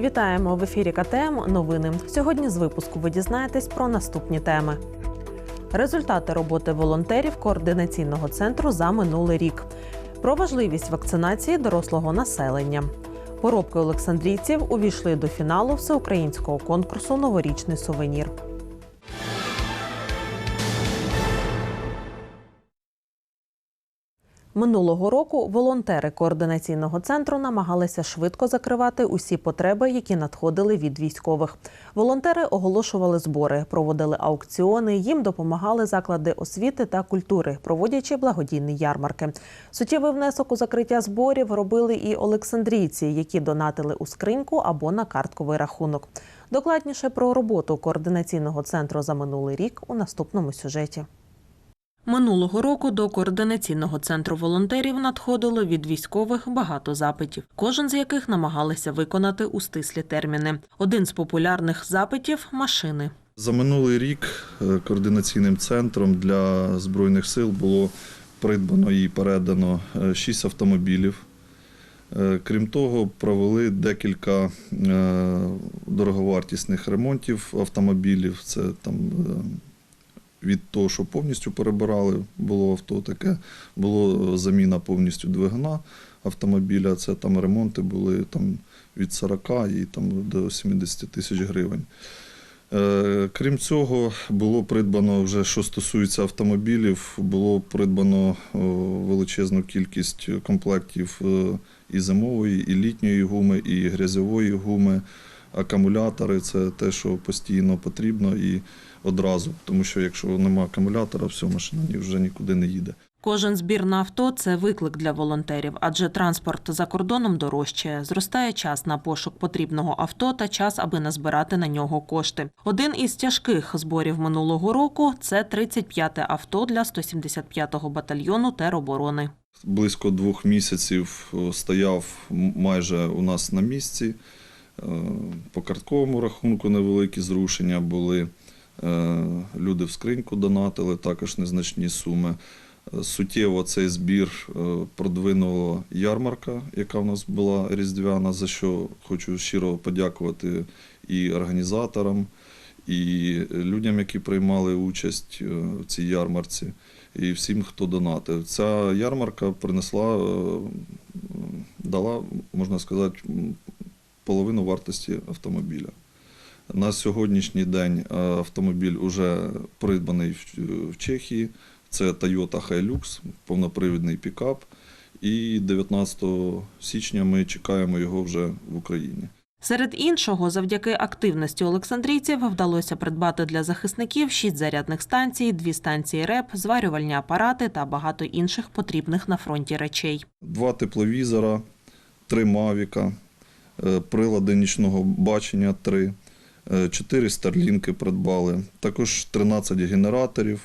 Вітаємо в ефірі КТМ. Новини. Сьогодні з випуску ви дізнаєтесь про наступні теми. Результати роботи волонтерів координаційного центру за минулий рік. Про важливість вакцинації дорослого населення. Поробки олександрійців увійшли до фіналу всеукраїнського конкурсу Новорічний сувенір. Минулого року волонтери координаційного центру намагалися швидко закривати усі потреби, які надходили від військових. Волонтери оголошували збори, проводили аукціони. Їм допомагали заклади освіти та культури, проводячи благодійні ярмарки. Суттєвий внесок у закриття зборів робили і олександрійці, які донатили у скриньку або на картковий рахунок. Докладніше про роботу координаційного центру за минулий рік у наступному сюжеті. Минулого року до координаційного центру волонтерів надходило від військових багато запитів, кожен з яких намагалися виконати у стислі терміни. Один з популярних запитів машини. За минулий рік е, координаційним центром для Збройних сил було придбано і передано 6 автомобілів. Е, Крім того, провели декілька е, дороговартісних ремонтів автомобілів. Це там е, від того, що повністю перебирали, було авто таке, було заміна повністю двигуна автомобіля. Це там ремонти були там, від 40 і там, до 70 тисяч гривень. Е, Крім цього, було придбано вже, що стосується автомобілів, було придбано величезну кількість комплектів е, і зимової, і літньої гуми, і грязьової гуми. Акумулятори це те, що постійно потрібно і одразу, тому що якщо немає акумулятора, все, машина вже нікуди не їде. Кожен збір на авто це виклик для волонтерів, адже транспорт за кордоном дорожчає. Зростає час на пошук потрібного авто та час, аби назбирати на нього кошти. Один із тяжких зборів минулого року це 35-те авто для 175-го батальйону тероборони. Близько двох місяців стояв майже у нас на місці. Е, По картковому рахунку невеликі зрушення були. Е, Люди в скриньку донатили, також незначні суми. Е, Суттєво цей збір е, продвинула ярмарка, яка в нас була різдвяна, за що хочу щиро подякувати і організаторам, і людям, які приймали участь в цій ярмарці, і всім, хто донатив. Ця ярмарка принесла, дала, можна сказати, половину вартості автомобіля. На сьогоднішній день е, автомобіль вже придбаний в- в Чехії. Це Toyota Hilux, повнопривідний пікап. І 19 січня ми чекаємо його вже в Україні. Серед іншого, завдяки активності олександрійців вдалося придбати для захисників шість зарядних станцій, дві станції РЕП, зварювальні апарати та багато інших потрібних на фронті речей. Два тепловізора, три Мавіка, е, прилади нічного бачення три, е, чотири старлінки придбали, також 13 генераторів,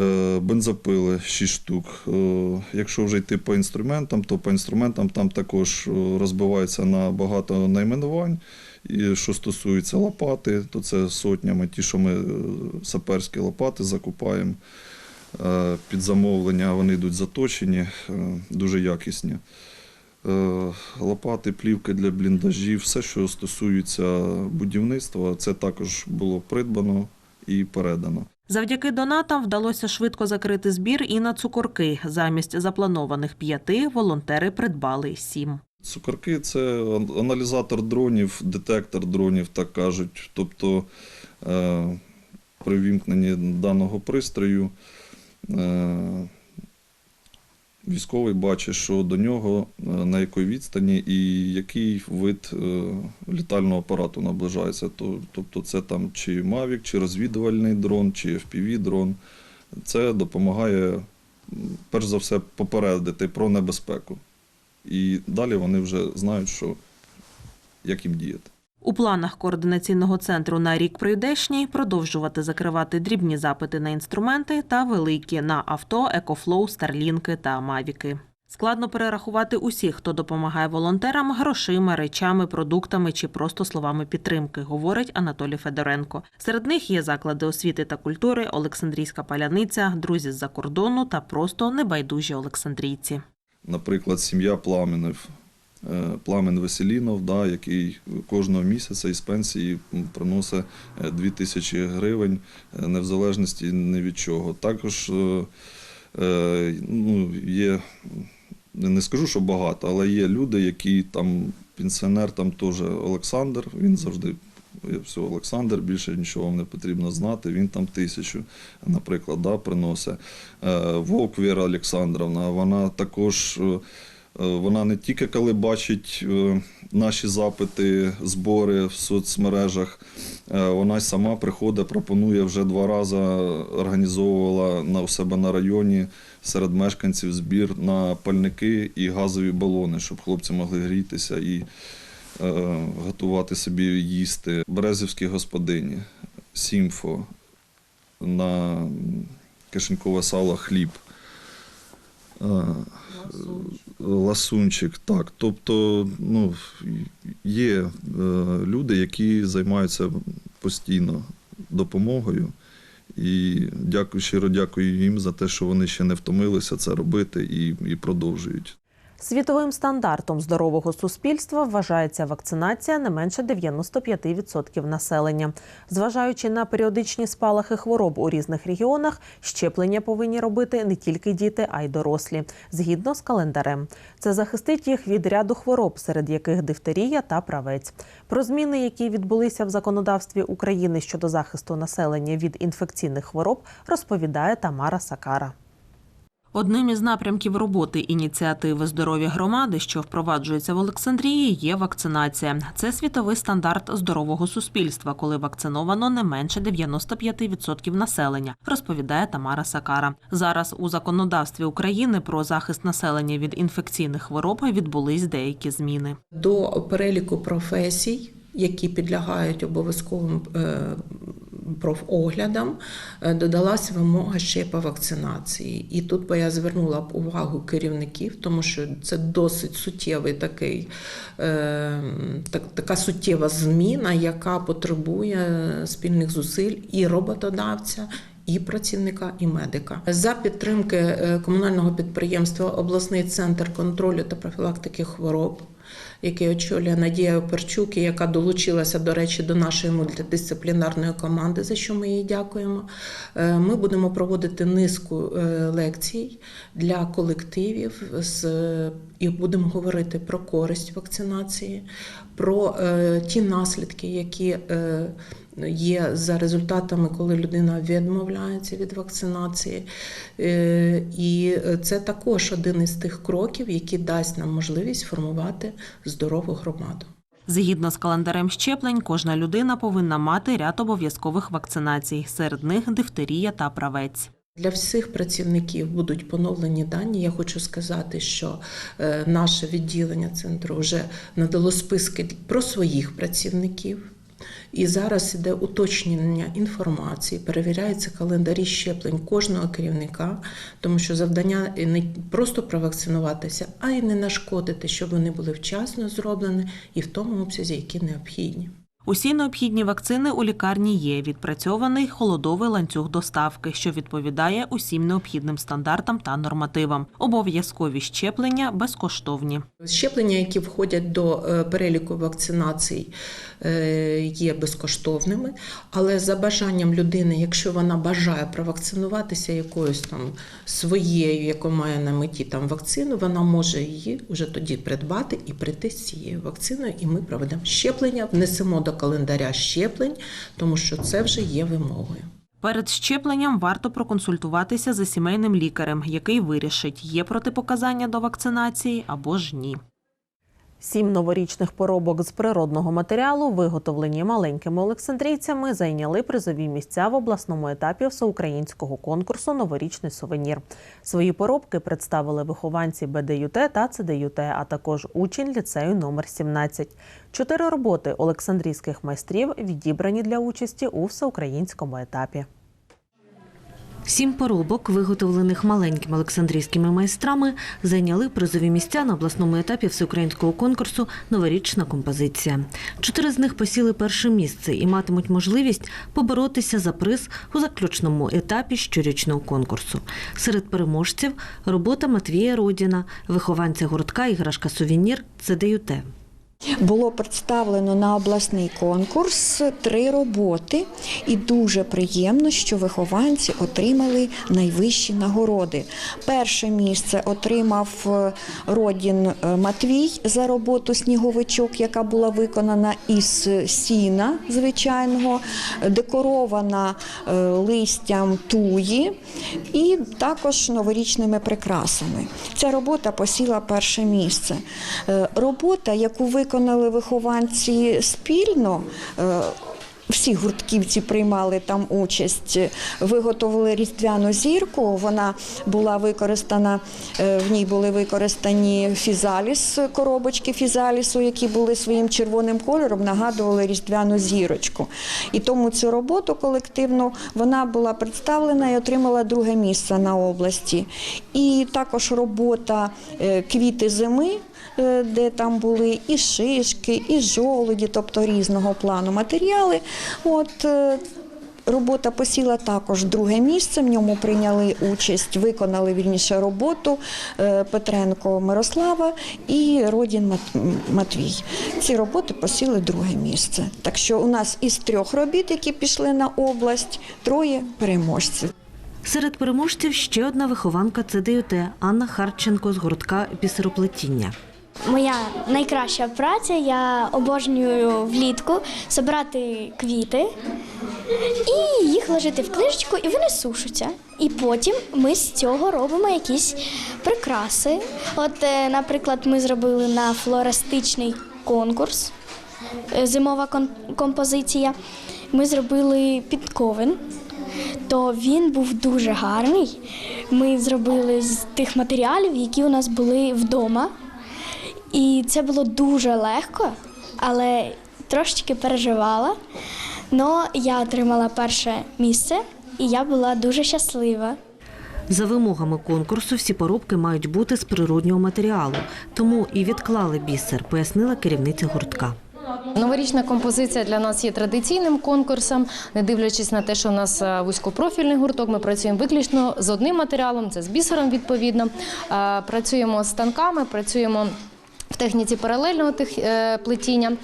е, бензопили 6 штук. Е, Якщо вже йти по інструментам, то по інструментам там також е, розбивається на багато найменувань. І що стосується лопати, то це сотнями ті, що ми е, саперські лопати закупаємо. Е, Під замовлення вони йдуть заточені, е, дуже якісні. Е, Лопати, плівки для бліндажів, все, що стосується будівництва, це також було придбано і передано. Завдяки донатам вдалося швидко закрити збір і на цукорки. Замість запланованих п'яти волонтери придбали сім. Цукорки це аналізатор дронів, детектор дронів, так кажуть. Тобто е, при вімкненні даного пристрою е, військовий бачить, що до нього е, на якій відстані і який вид е, літального апарату наближається. Тобто це там чи Mavic, чи розвідувальний дрон, чи FPV-дрон. Це допомагає, перш за все, попередити про небезпеку. І далі вони вже знають, що, як їм діяти. У планах координаційного центру на рік прийдешній продовжувати закривати дрібні запити на інструменти та великі на авто, екофлоу, старлінки та мавіки. Складно перерахувати усіх, хто допомагає волонтерам грошима, речами, продуктами чи просто словами підтримки, говорить Анатолій Федоренко. Серед них є заклади освіти та культури, Олександрійська паляниця, друзі з-за кордону та просто небайдужі олександрійці. Наприклад, сім'я Пламенів Пламен Веселінов, да, який кожного місяця із пенсії приносить 2 тисячі гривень, е, не в залежності ні від чого. Також е, е, ну, є, не скажу, що багато, але є люди, які там, пенсіонер там теж Олександр, він завжди. Все, Олександр, більше нічого вам не потрібно знати. Він там тисячу, наприклад, да, приносить. Е, Вовк Віра Олександровна, вона також е, е, вона не тільки коли бачить е, наші запити, збори в соцмережах, е, вона й сама приходить, пропонує вже два рази організовувала на у себе на районі серед мешканців збір на пальники і газові балони, щоб хлопці могли грітися і е, готувати собі їсти. Березівські господині, Сімфо, на кишенькове сало хліб. Ласунчик, так. Тобто, ну, є е, люди, які займаються постійно допомогою. І дякую, щиро дякую їм за те, що вони ще не втомилися це робити і, і продовжують. Світовим стандартом здорового суспільства вважається вакцинація не менше 95% населення. Зважаючи на періодичні спалахи хвороб у різних регіонах, щеплення повинні робити не тільки діти, а й дорослі, згідно з календарем. Це захистить їх від ряду хвороб, серед яких дифтерія та правець. Про зміни, які відбулися в законодавстві України щодо захисту населення від інфекційних хвороб, розповідає Тамара Сакара. Одним із напрямків роботи ініціативи здоров'я громади, що впроваджується в Олександрії, є вакцинація. Це світовий стандарт здорового суспільства, коли вакциновано не менше 95% населення, розповідає Тамара Сакара. Зараз у законодавстві України про захист населення від інфекційних хвороб відбулись деякі зміни. До переліку професій, які підлягають обов'язковим е, профоглядам, е, додалась вимога ще по вакцинації. І тут би я звернула б увагу керівників, тому що це досить суттєвий такий, е, так, така суттєва зміна, яка потребує спільних зусиль і роботодавця. І працівника, і медика за підтримки е, комунального підприємства обласний центр контролю та профілактики хвороб, який очолює Надія Оперчук, яка долучилася, до речі, до нашої мультидисциплінарної команди, за що ми їй дякуємо. Е, Ми будемо проводити низку е, лекцій для колективів з і будемо говорити про користь вакцинації, про е, ті наслідки, які е, є за результатами, коли людина відмовляється від вакцинації. Е, І це також один із тих кроків, який дасть нам можливість формувати здорову громаду. Згідно з календарем щеплень, кожна людина повинна мати ряд обов'язкових вакцинацій. Серед них дифтерія та правець. Для всіх працівників будуть поновлені дані. Я хочу сказати, що е, наше відділення центру вже надало списки про своїх працівників. І зараз іде уточнення інформації, перевіряються календарі щеплень кожного керівника, тому що завдання не просто провакцинуватися, а й не нашкодити, щоб вони були вчасно зроблені і в тому обсязі, які необхідні. Усі необхідні вакцини у лікарні є. Відпрацьований холодовий ланцюг доставки, що відповідає усім необхідним стандартам та нормативам. Обов'язкові щеплення безкоштовні. Щеплення, які входять до е, переліку вакцинацій, е, є безкоштовними, але за бажанням людини, якщо вона бажає провакцинуватися якоюсь там своєю, яку має на меті там вакцину, вона може її вже тоді придбати і прийти з цією вакциною, і ми проведемо щеплення, внесемо до календаря щеплень, тому що це вже є вимогою. Перед щепленням варто проконсультуватися за сімейним лікарем, який вирішить, є протипоказання до вакцинації або ж ні. Сім новорічних поробок з природного матеріалу, виготовлені маленькими олександрійцями, зайняли призові місця в обласному етапі всеукраїнського конкурсу Новорічний сувенір. Свої поробки представили вихованці БДЮТ та ЦДЮТ, а також учень ліцею номер 17. Чотири роботи олександрійських майстрів відібрані для участі у всеукраїнському етапі. Сім поробок, виготовлених маленькими олександрійськими майстрами, зайняли призові місця на обласному етапі всеукраїнського конкурсу Новорічна композиція. Чотири з них посіли перше місце і матимуть можливість поборотися за приз у заключному етапі щорічного конкурсу. Серед переможців робота Матвія Родіна, вихованця гуртка іграшка Сувенір ЦДЮТ. Було представлено на обласний конкурс три роботи, і дуже приємно, що вихованці отримали найвищі нагороди. Перше місце отримав е, Родін е, Матвій за роботу сніговичок, яка була виконана із сіна звичайного, декорована е, листям туї і також новорічними прикрасами. Ця робота посіла перше місце. Робота, яку виконали вихованці спільно. е, Всі гуртківці приймали там участь, виготовили різдвяну зірку. Вона була використана, е, в ній були використані фізаліс, коробочки фізалісу, які були своїм червоним кольором, нагадували різдвяну зірочку. І тому цю роботу колективну вона була представлена і отримала друге місце на області. І також робота е, квіти зими де там були і шишки, і жолуді, тобто різного плану матеріали. От е, Робота посіла також друге місце. В ньому прийняли участь, виконали вільніше роботу е, Петренко Мирослава і Родін Матвій. Ці роботи посіли друге місце. Так що у нас із трьох робіт, які пішли на область, троє переможців. Серед переможців ще одна вихованка ЦДЮТ Анна Харченко з гуртка бісероплетіння. Моя найкраща праця. Я обожнюю влітку збирати квіти і їх ложити в книжечку, і вони сушаться. І потім ми з цього робимо якісь прикраси. От, е, наприклад, ми зробили на флористичний конкурс, е, зимова композиція. Ми зробили підковин, то він був дуже гарний. Ми зробили з тих матеріалів, які у нас були вдома. І це було дуже легко, але трошечки переживала. Но я отримала перше місце, і я була дуже щаслива. За вимогами конкурсу всі поробки мають бути з природнього матеріалу, тому і відклали бісер, пояснила керівниця гуртка. Новорічна композиція для нас є традиційним конкурсом, не дивлячись на те, що у нас е, вузькопрофільний гурток, ми працюємо виключно з одним матеріалом, це з бісером відповідно. Е, Працюємо з станками, працюємо. Техніці паралельного тих, е, плетіння, Е,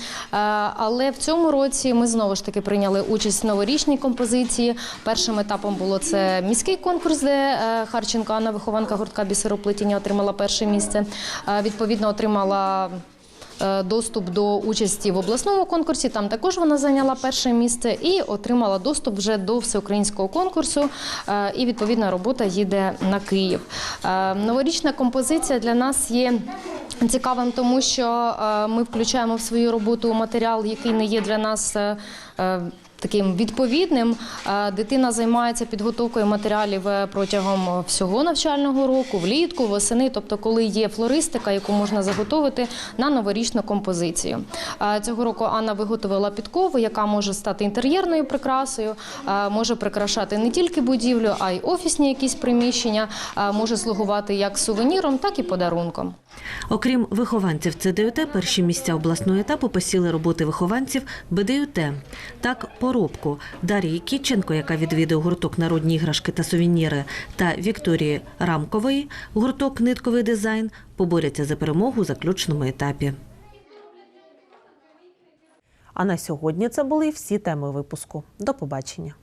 але в цьому році ми знову ж таки прийняли участь в новорічній композиції. Першим етапом було це міський конкурс, де е, Харченко Анна, вихованка гуртка бісероплетіння, отримала перше місце. Відповідно, отримала доступ до участі в обласному конкурсі. Там також вона зайняла перше місце і отримала доступ вже до всеукраїнського конкурсу. Е, І відповідна робота їде на Київ. Е, Новорічна композиція для нас є. Цікавим, тому що е, ми включаємо в свою роботу матеріал, який не є для нас е, е, таким відповідним. Е, Дитина займається підготовкою матеріалів е, протягом всього навчального року, влітку, восени, тобто, коли є флористика, яку можна заготовити на новорічну композицію. Е, Цього року Анна виготовила підкову, яка може стати інтер'єрною прикрасою, е, може прикрашати не тільки будівлю, а й офісні якісь приміщення, е, може слугувати як сувеніром, так і подарунком. Окрім вихованців ЦДЮТ, перші місця обласного етапу посіли роботи вихованців БДЮТ. Так, поробку Дарії Кіченко, яка відвідує гурток народні іграшки та сувеніри, та Вікторії Рамкової, гурток нитковий дизайн, поборяться за перемогу у заключному етапі. А на сьогодні це були всі теми випуску. До побачення.